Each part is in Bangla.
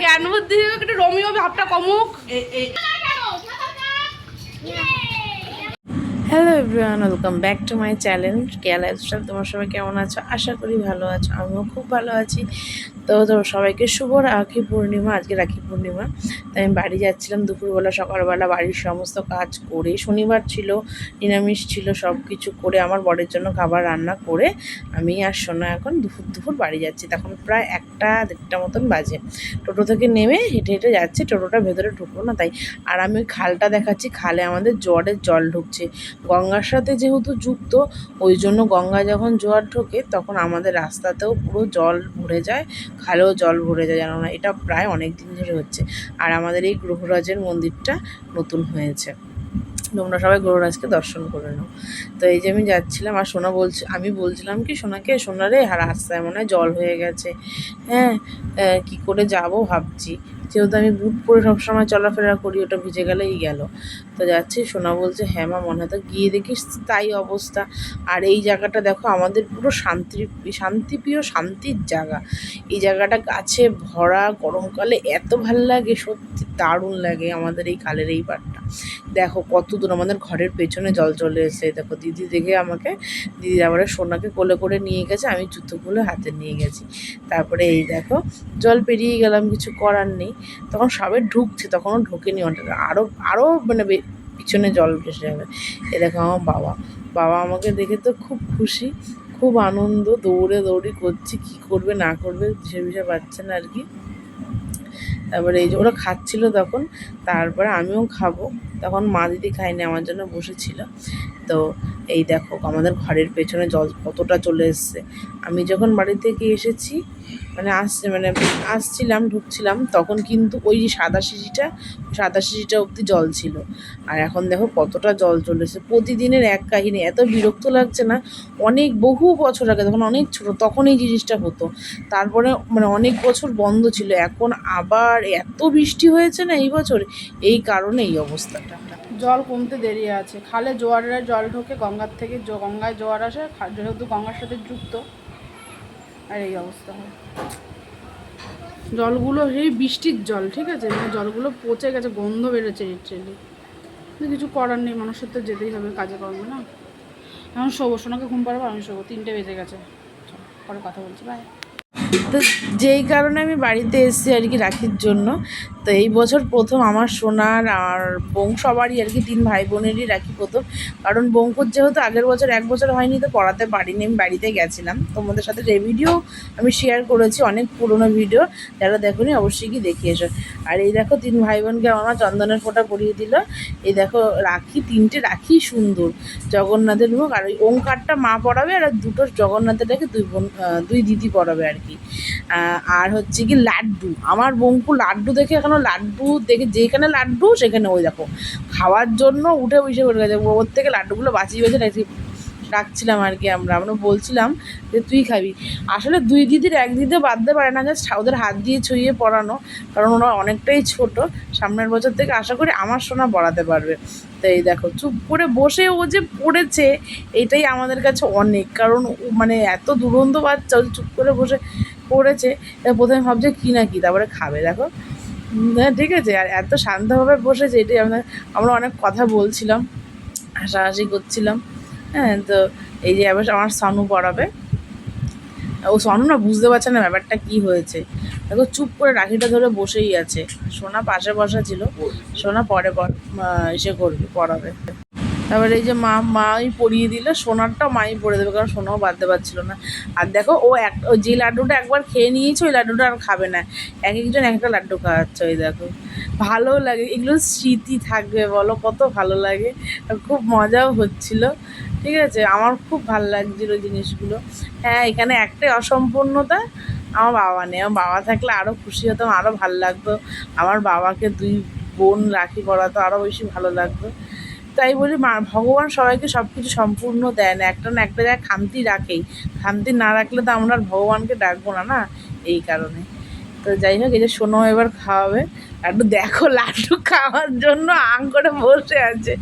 জ্ঞান বুদ্ধি একটু রমিও ভাবটা কমুক। Hello everyone welcome back to my channel Keya lifestyle তোমার সবাই কেমন আছো? আশা করি ভালো আছো, আমিও খুব ভালো আছি। তো তো সবাইকে শুভ রাখি পূর্ণিমা, আজকে রাখি পূর্ণিমা। তাই আমি বাড়ি যাচ্ছিলাম দুপুরবেলা, সকালবেলা বাড়ির সমস্ত কাজ করে। শনিবার ছিল, নিরামিষ ছিল সব কিছু করে আমার বরের জন্য খাবার রান্না করে আমি আর সোনা এখন দুপুর দুপুর বাড়ি যাচ্ছি। তখন প্রায় একটা দেড়টা মতন বাজে। টোটো থেকে নেমে হেঁটে হেঁটে যাচ্ছি টোটোটা ভেতরে ঢুকবো না তাই। আর আমি খালটা দেখাচ্ছি, খালে আমাদের জোয়ারের জল ঢুকছে। গঙ্গার সাথে যেহেতু যুক্ত, ওই জন্য গঙ্গা যখন জোয়ার ঢোকে, তখন আমাদের রাস্তাতেও পুরো জল ভরে যায়, খালেও জল ভরে যায় জানো না এটা প্রায় অনেক দিন ধরে হচ্ছে। আর আমাদের এই গ্রহরাজের মন্দিরটা নতুন হয়েছে। তোমরা সবাই গ্রহরাজকে দর্শন করে নাও। তো এই যে আমি যাচ্ছিলাম, আর সোনা বলছি, আমি বলছিলাম কি, সোনাকে সোনারে রাস্তায় মনে হয় জল হয়ে গেছে। হ্যাঁ কি করে যাব ভাবছি। যেহেতু আমি বুট পরে সবসময় চলাফেরা করি, ওটা ভিজে গেলেই গেল। তো যাচ্ছি, সোনা বলছে হ্যাঁ মা, মনে হয় তো গিয়ে দেখিস তাই অবস্থা। আর এই জায়গাটা দেখো, আমাদের পুরো শান্তি, শান্তিপ্রিয়, শান্তির জায়গা। এই জায়গাটা গাছে ভরা গরমকালে এত ভালো লাগে, সত্যি দারুণ লাগে আমাদের এই কালের এই পাড়টা দেখো কত দূর আমাদের ঘরের পেছনে জল চলে এসে দেখো দিদি দেখে আমাকে, দিদি আবার সোনাকে কোলে করে নিয়ে গেছে, আমি জুতোগুলো হাতে নিয়ে গেছি। তারপরে এই দেখো, জল পেরিয়ে গেলাম, কিছু করার নেই। তখন সবে ঢুকছে, তখনও ঢোকেনি অনেকটা আরও আরও মানে পিছনে জল ভেসে যাবে। এ দেখো আমার বাবা। বাবা আমাকে দেখে তো খুব খুশি, খুব আনন্দ, দৌড়ে দৌড়ি করছি, কি করবে না করবে সে বিষয়ে পাচ্ছে না আর কি। তারপরে এই যে ওরা খাচ্ছিল তখন, তারপরে আমিও খাব। তখন মা দিদি খাইনি আমার জন্য বসেছিল। তো এই দেখো আমাদের ঘরের পেছনে জল কতটা চলে এসছে। আমি যখন বাড়ি থেকে এসেছি মানে আসছে মানে আসছিলাম, ঢুকছিলাম, তখন কিন্তু ওই যে সাদা শিশিটা সাদা শিশিটা অবধি জল ছিল। আর এখন দেখো কতটা জল চলেছে। প্রতিদিনের এক কাহিনী, এত বিরক্ত লাগছে না? অনেক, বহু বছর আগে তখন অনেক ছোট, তখন এই জিনিসটা হতো। তারপরে মানে অনেক বছর বন্ধ ছিল, এখন আবার এত বৃষ্টি হয়েছে না এই বছর? এই কারণে এই অবস্থাটা। জল কমতে দেরি আছে। খালে জোয়ারের জল ঢোকে, গঙ্গার থেকে গঙ্গায় জোয়ার আসে যেহেতু গঙ্গার সাথে যুক্ত। আর এই অবস্থা হয়। জলগুলো এই বৃষ্টির জল ঠিক আছে? মানে জলগুলো পচে গেছে গন্ধ বেড়েছে লিটারেলি কিন্তু কিছু করার নেই মানুষের তো যেতেই হবে কাজে কর্মে না? এখন শোবো সোনাকে ঘুম পারব আমি শোবো তিনটে বেজে গেছে। পরে কথা বলছি ভাই তো যেই কারণে আমি বাড়িতে এসেছি আর কি রাখির জন্য তো এই বছর প্রথম আমার সোনার আর বোন সবারই আর কি তিন ভাই বোনেরই রাখি প্রথম। কারণ বঙ্কুর যেহেতু আগের বছর, এক বছর হয়নি তো পড়াতে পারিনি, আমি বাড়িতে গেছিলাম। তোমাদের সাথে যে ভিডিও আমি শেয়ার করেছি, অনেক পুরনো ভিডিও যারা দেখোনি অবশ্যই কি দেখে এসো। আর এই দেখো তিন ভাই বোনকে আমার চন্দনের ফোঁটা পরিয়ে দিল। এই দেখো রাখি, তিনটে রাখি সুন্দর, জগন্নাথের মুখ। আর ওই ওঙ্কারটা মা পড়াবে আর দুটো জগন্নাথের রেখে দুই বোন দুই দিদি পড়াবে আর কি। আর হচ্ছে কি লাড্ডু। আমার বঙ্কু লাড্ডু দেখে এখনও লাড্ডু, দেখে যেখানে লাড্ডু, সেখানে ওই দেখো। খাওয়ার জন্য উঠে বসে পড়ে গেছে। ওর থেকে লাড্ডুগুলো বাঁচিয়ে বেঁচে রাখছি রাখছিলাম আর কি আমরা। আমরা বলছিলাম যে, তুই খাবি। আসলে দুই দিদির এক দিদি বাঁধতে পারে না। জাস্ট ওদের হাত দিয়ে ছুঁয়ে পড়ানো, কারণ ওরা অনেকটাই ছোট। সামনের বছর থেকে আশা করি আমার সোনা পড়াতে পারবে। তো এই দেখো, চুপ করে বসে ও যে পড়েছে, এটাই আমাদের কাছে অনেক। কারণ মানে এত দুরন্ত বাচ্চা চুপ করে বসে পড়েছে প্রথমে ভাবছে কী না কী, তারপরে খাবে। দেখো ঠিক আছে, আর এত শান্তভাবে বসেছে, এটাই আমরা আমরা অনেক কথা বলছিলাম, হাসাহাসি করছিলাম হ্যাঁ তো এই যে এবার আমার সনু পড়াবে। ও সনু না বুঝতে পারছে না ব্যাপারটা কি হয়েছে। দেখো, চুপ করে রাখিটা ধরে বসেই আছে। সোনা পাশে বসা ছিল, সোনা পরে পর এসে করবে, পড়াবে। তারপরে এই যে মা, মাই পরিয়ে দিল সোনারটাও মাই পরে দেবে, কারণ সোনাও বাঁধতে পারছিল না। আর দেখো, ও এক যে লাড্ডুটা একবার খেয়ে নিয়েছে, ওই লাড্ডুটা আর খাবে না। এক একজন এক একটা লাড্ডু খাওয়াচ্ছে, ওই দেখো। ভালো লাগে, এগুলো স্মৃতি থাকবে, বলো, কত ভালো লাগে। খুব মজাও হচ্ছিল। ঠিক আছে, আমার খুব ভালো লাগছিল জিনিসগুলো। হ্যাঁ এখানে একটাই অসম্পূর্ণতা, আমার বাবা নেই। আমার বাবা থাকলে আরও খুশি হতাম আরও ভালো লাগতো। আমার বাবাকে দুই বোন রাখি পড়াতো আরও বেশি ভালো লাগতো। তাই বলি মা, ভগবান সবাইকে সব কিছু সম্পূর্ণ দেয় না। একটা না একটা জায়গায় খামতি রাখেই। খামতি না রাখলে তো আমরা আর ভগবানকে ডাকবো না না? এই কারণে। তো যাই হোক, এই যে সোনো এবার খাওয়াবে। লাড্ডু দেখো, লাড্ডু খাওয়ার জন্য আং করে বসে আছে।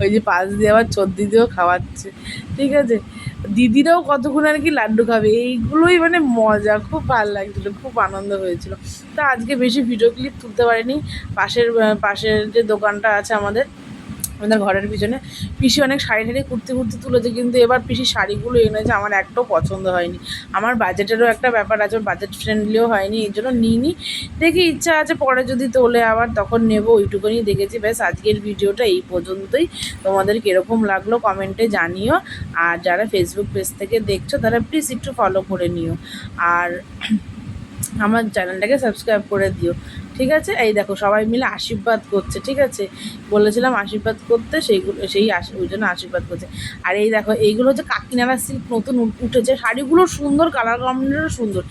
ওই যে পাশ দিয়ে আবার চোদ্দি দিয়েও খাওয়াচ্ছে। ঠিক আছে? দিদিরাও কতক্ষণ আর কি লাড্ডু খাবে? এইগুলোই মানে মজা, খুব ভালো লাগছিল, খুব আনন্দ হয়েছিল। তা আজকে বেশি ভিডিও ক্লিপ তুলতে পারিনি। পাশের পাশের যে দোকানটা আছে আমাদের আমাদের ঘরের পিছনে। পিসি অনেক শাড়ি ঠাড়ি কুর্তি কুর্তি তুলেছে, কিন্তু এবার পিসি শাড়িগুলো এনেছে, আমার একটাও পছন্দ হয়নি। আমার বাজেটেরও একটা ব্যাপার আছে বাজেট ফ্রেন্ডলিও হয়নি এই জন্য নিইনি। দেখি ইচ্ছা আছে পরে যদি তোলে আবার, তখন নেব, ওইটুকুনি দেখেছি। ব্যাস, আজকের ভিডিওটা এই পর্যন্তই। তোমাদের কীরকম লাগল কমেন্টে জানিও, আর যারা ফেসবুক পেজ থেকে দেখছ, তারা প্লিজ একটু ফলো করে নিও। আর আমার চ্যানেলটাকে সাবস্ক্রাইব করে দিও। ঠিক আছে? এই দেখো সবাই মিলে আশীর্বাদ করছে ঠিক আছে? বলেছিলাম আশীর্বাদ করতে সেইগুলো সেই ওই জন্য আশীর্বাদ করছে। আর এই দেখো এইগুলো হচ্ছে কাকিনারা সিল্ক নতুন উঠ- উঠেছে। শাড়িগুলো সুন্দর কালার কম্বিনেশনও সুন্দর।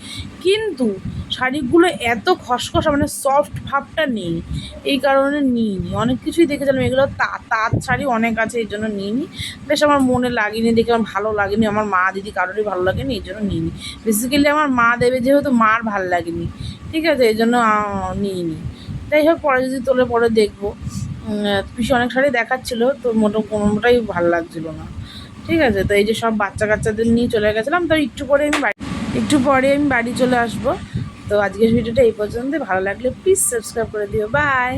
কিন্তু শাড়িগুলো এত খসখসা মানে সফট ভাবটা নেই। এই কারণে নিইনি। অনেক কিছুই দেখেছিলাম এগুলো তা- তাঁত শাড়ি অনেক আছে এই জন্য নিইনি। বেশ আমার মনে লাগেনি দেখে আমার ভালো লাগেনি। আমার মা দিদি কারোরই ভালো লাগেনি এই জন্য নিইনি। বেসিক্যালি আমার মা দেবে যেহেতু মার ভালো লাগেনি। ঠিক আছে এই জন্য আহ, নিইনি যাই হোক পরে যদি তোলে পরে দেখব। পিসি অনেক শাড়ি দেখাচ্ছিলো, তো মোটো, কোনোটাই ভালো লাগছিল না। ঠিক আছে, তো এই যে সব বাচ্চা কাচ্চাদের নিয়ে চলে গেছিলাম, তো একটু পরে আমি বাড়ি, একটু পরে আমি বাড়ি চলে আসব। তো আজকের ভিডিওটা এই পর্যন্ত ভালো লাগলে প্লিজ সাবস্ক্রাইব করে দিও। বাই